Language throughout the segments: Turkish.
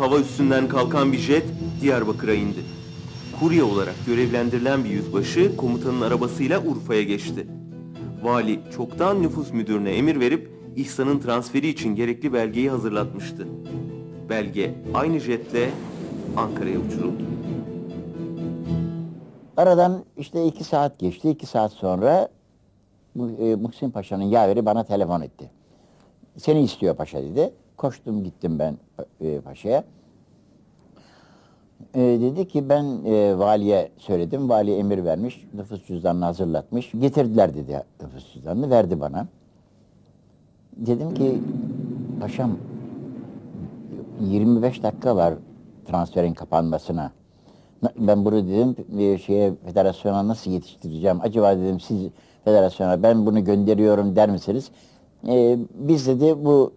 Hava üstünden kalkan bir jet Diyarbakır'a indi. Kurye olarak görevlendirilen bir yüzbaşı komutanın arabasıyla Urfa'ya geçti. Vali çoktan nüfus müdürüne emir verip İhsan'ın transferi için gerekli belgeyi hazırlatmıştı. Belge aynı jetle Ankara'ya uçuruldu. Aradan işte iki saat geçti. iki saat sonra e, Muhsin Paşa'nın yaveri bana telefon etti. Seni istiyor paşa dedi. Koştum gittim ben e, paşaya. E, dedi ki ben e, valiye söyledim. Vali emir vermiş. Nüfus cüzdanını hazırlatmış. Getirdiler dedi nüfus cüzdanını. Verdi bana. Dedim ki paşam 25 dakika var transferin kapanmasına. Na- Ben bunu dedim bir şeye federasyona nasıl yetiştireceğim? Acaba dedim siz federasyona ben bunu gönderiyorum der misiniz? Ee, biz dedi bu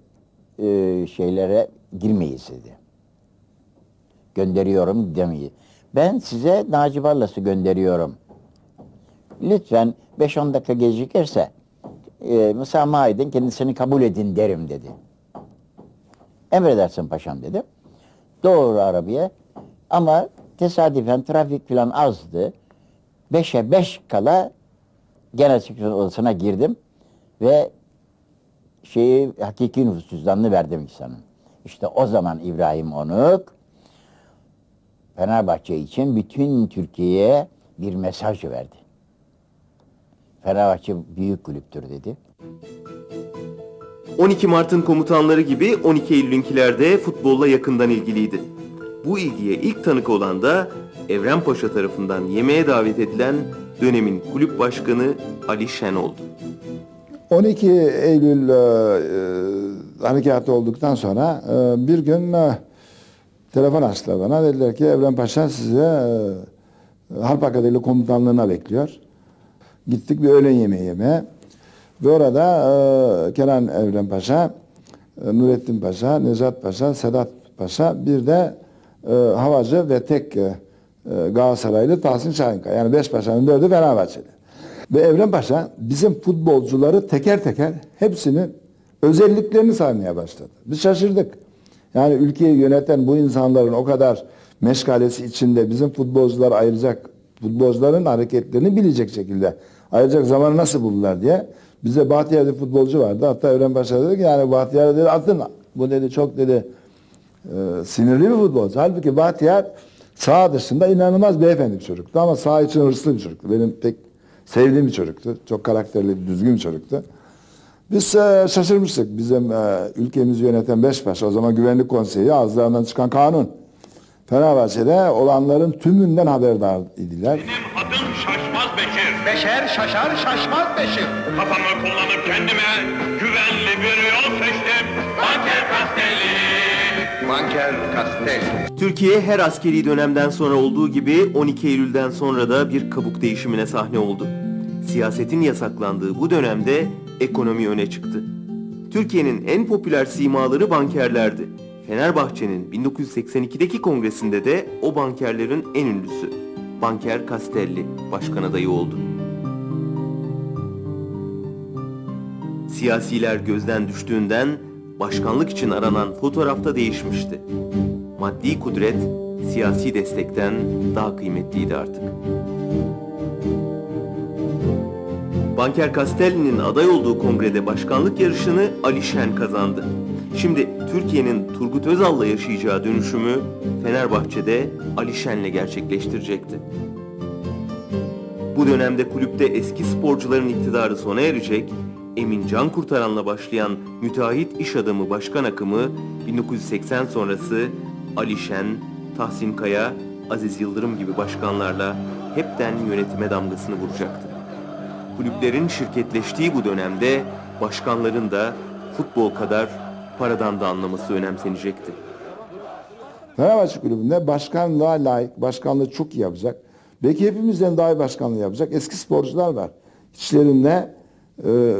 e, şeylere girmeyiz dedi. Gönderiyorum demeyi. Ben size Naci Ballas'ı gönderiyorum. Lütfen 5-10 dakika gecikirse e, müsamaha edin kendisini kabul edin derim dedi. Emredersin paşam dedi. Doğru arabaya ama tesadüfen trafik falan azdı. Beşe beş kala genel sekreter odasına girdim ve şeyi hakiki nüfus cüzdanını verdim İhsan'ın. İşte o zaman İbrahim Onuk Fenerbahçe için bütün Türkiye'ye bir mesaj verdi. Fenerbahçe büyük kulüptür dedi. 12 Mart'ın komutanları gibi 12 Eylül'ünkiler de futbolla yakından ilgiliydi. Bu ilgiye ilk tanık olan da Evren Paşa tarafından yemeğe davet edilen dönemin kulüp başkanı Ali Şen oldu. 12 Eylül e, e, harekatı olduktan sonra e, bir gün e, telefon açtılar bana. Dediler ki Evren Paşa size e, Harp Akademi komutanlığına bekliyor. Gittik bir öğlen yemeği yemeye. Ve orada e, Kenan Evren Paşa, e, Nurettin Paşa, Nezat Paşa, Sedat Paşa bir de e, Havacı ve tek e, e, Galatasaraylı Tahsin Şahinkaya. Yani beş paşanın dördü Fenerbahçeli. Ve Evren Paşa bizim futbolcuları teker teker hepsinin özelliklerini saymaya başladı. Biz şaşırdık. Yani ülkeyi yöneten bu insanların o kadar meşgalesi içinde bizim futbolcular ayıracak, futbolcuların hareketlerini bilecek şekilde ayıracak zamanı nasıl buldular diye. Bize Bahtiyar'da futbolcu vardı. Hatta Evren Paşa dedi ki yani Bahtiyar dedi atın. Bu dedi çok dedi e, sinirli bir futbolcu. Halbuki Bahtiyar sağ dışında inanılmaz beyefendi bir çocuktu ama sağ için hırslı bir çocuktu. Benim pek sevdiğim bir çocuktu. Çok karakterli, düzgün bir çocuktu. Biz e, şaşırmıştık. Bizim e, ülkemizi yöneten Beşbaş, o zaman Güvenlik Konseyi ağızlarından çıkan kanun. Fenerbahçe'de olanların tümünden haberdar idiler. Benim adım Şaşmaz Beşir. Beşer şaşar şaşmaz beşir. Kafamı kullanıp kendime güvenli bir yol seçtim. Banker Castelli. Türkiye her askeri dönemden sonra olduğu gibi 12 Eylül'den sonra da bir kabuk değişimine sahne oldu. Siyasetin yasaklandığı bu dönemde ekonomi öne çıktı. Türkiye'nin en popüler simaları bankerlerdi. Fenerbahçe'nin 1982'deki kongresinde de o bankerlerin en ünlüsü Banker Castelli başkan adayı oldu. Siyasiler gözden düştüğünden başkanlık için aranan fotoğrafta değişmişti. Maddi kudret siyasi destekten daha kıymetliydi artık. Banker Castelli'nin aday olduğu kongrede başkanlık yarışını Ali Şen kazandı. Şimdi Türkiye'nin Turgut Özal'la yaşayacağı dönüşümü Fenerbahçe'de Ali Şen'le gerçekleştirecekti. Bu dönemde kulüpte eski sporcuların iktidarı sona erecek, Emin Can Kurtaran'la başlayan müteahhit iş adamı başkan akımı 1980 sonrası Ali Şen, Tahsin Kaya, Aziz Yıldırım gibi başkanlarla hepten yönetime damgasını vuracaktı. Kulüplerin şirketleştiği bu dönemde başkanların da futbol kadar paradan da anlaması önemsenecekti. Fenerbahçe Kulübü'nde başkanlığa layık, başkanlığı çok iyi yapacak. Belki hepimizden daha iyi başkanlığı yapacak eski sporcular var. İçlerinde e,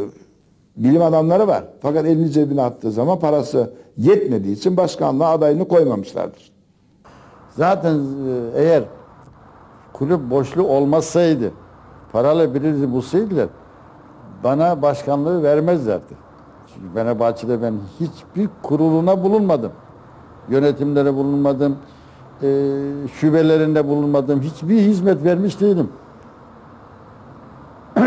bilim adamları var. Fakat elini cebine attığı zaman parası yetmediği için başkanlığa adayını koymamışlardır. Zaten e, eğer kulüp boşluğu olmasaydı, paralı birini bulsaydılar, bana başkanlığı vermezlerdi. Çünkü Fenerbahçe'de ben hiçbir kuruluna bulunmadım. Yönetimlere bulunmadım. E, şubelerinde bulunmadım. Hiçbir hizmet vermiş değilim.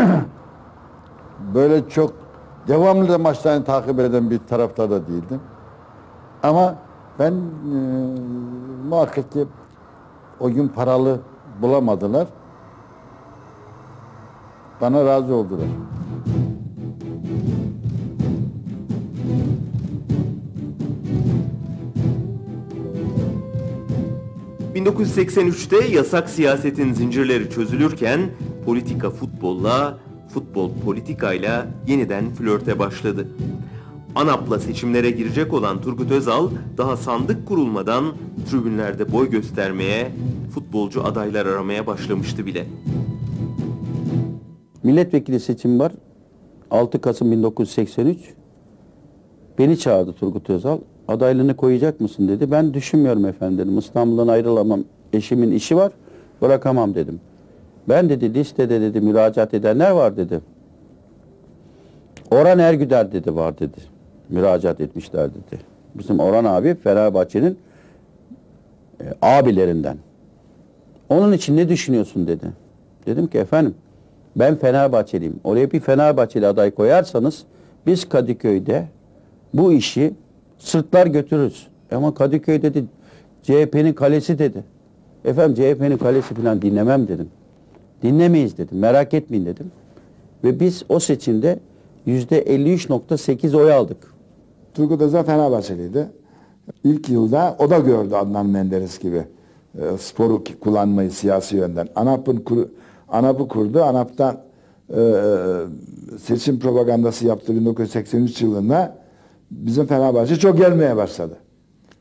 Böyle çok devamlı da maçlarını takip eden bir taraftar da değildim. Ama ben e, muhakkak ki o gün paralı bulamadılar. Bana razı oldular. 1983'te yasak siyasetin zincirleri çözülürken politika futbolla, futbol politikayla yeniden flörte başladı. ANAP'la seçimlere girecek olan Turgut Özal daha sandık kurulmadan tribünlerde boy göstermeye, futbolcu adaylar aramaya başlamıştı bile. Milletvekili seçim var. 6 Kasım 1983. Beni çağırdı Turgut Özal. Adaylığını koyacak mısın dedi. Ben düşünmüyorum efendim. İstanbul'dan ayrılamam. Eşimin işi var. Bırakamam dedim. Ben dedi listede dedi müracaat edenler var dedi. Orhan Ergüder dedi var dedi. Müracaat etmişler dedi. Bizim Orhan abi Fenerbahçe'nin e, abilerinden. Onun için ne düşünüyorsun dedi. Dedim ki efendim ben Fenerbahçeliyim. Oraya bir Fenerbahçeli aday koyarsanız biz Kadıköy'de bu işi sırtlar götürürüz. Ama Kadıköy dedi CHP'nin kalesi dedi. Efendim CHP'nin kalesi falan dinlemem dedim. Dinlemeyiz dedim. Merak etmeyin dedim. Ve biz o seçimde yüzde 53.8 oy aldık. Turgut Özal Fenerbahçeliydi. İlk yılda o da gördü Adnan Menderes gibi e, sporu kullanmayı siyasi yönden. ANAP'ın kur, ANAP'ı kurdu. ANAP'tan e, seçim propagandası yaptı 1983 yılında. Bizim Fenerbahçe çok gelmeye başladı.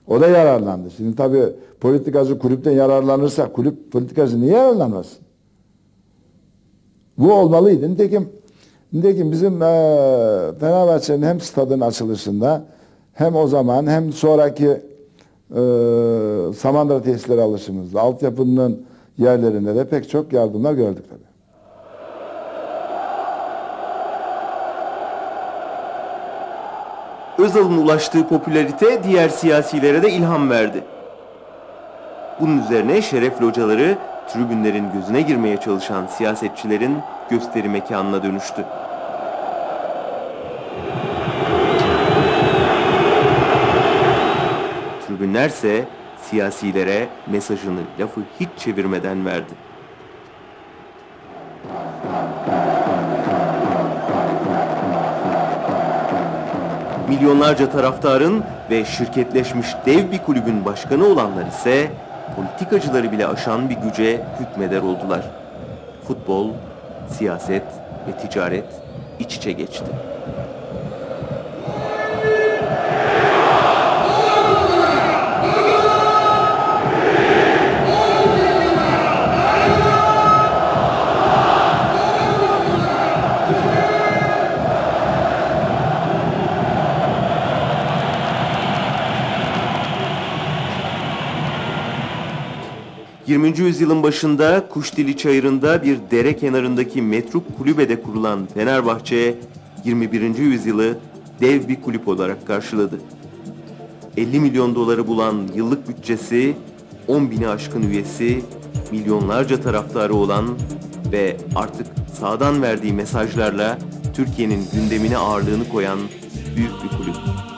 O da yararlandı. Şimdi tabii politikacı kulüpten yararlanırsa kulüp politikacı niye yararlanmasın? Bu olmalıydı. Nitekim, nitekim bizim eee Fenerbahçe'nin hem stadın açılışında hem o zaman hem sonraki eee Samandıra tesisleri alışımızda altyapının yerlerinde de pek çok yardımlar gördük tabii. Özal'ın ulaştığı popülarite diğer siyasilere de ilham verdi. Bunun üzerine şeref locaları tribünlerin gözüne girmeye çalışan siyasetçilerin gösteri mekanına dönüştü. Tribünlerse siyasilere mesajını lafı hiç çevirmeden verdi. Milyonlarca taraftarın ve şirketleşmiş dev bir kulübün başkanı olanlar ise politikacıları bile aşan bir güce hükmeder oldular. Futbol, siyaset ve ticaret iç içe geçti. ...20. yüzyılın başında Kuşdili Çayırı'nda bir dere kenarındaki metruk kulübede kurulan Fenerbahçe... ...21. yüzyılı dev bir kulüp olarak karşıladı. 50 milyon doları bulan yıllık bütçesi, 10 bini aşkın üyesi, milyonlarca taraftarı olan ve artık sağdan verdiği mesajlarla Türkiye'nin gündemine ağırlığını koyan büyük bir kulüp.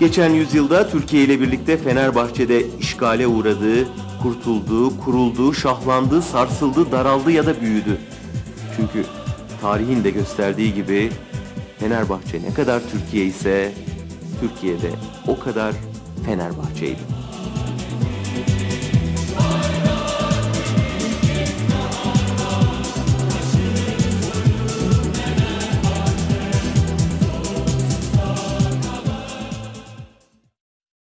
Geçen yüzyılda Türkiye ile birlikte Fenerbahçe'de işgale uğradığı, kurtulduğu, kurulduğu, şahlandığı, sarsıldı, daraldı ya da büyüdü. Çünkü tarihin de gösterdiği gibi Fenerbahçe ne kadar Türkiye ise Türkiye'de o kadar Fenerbahçe'ydi.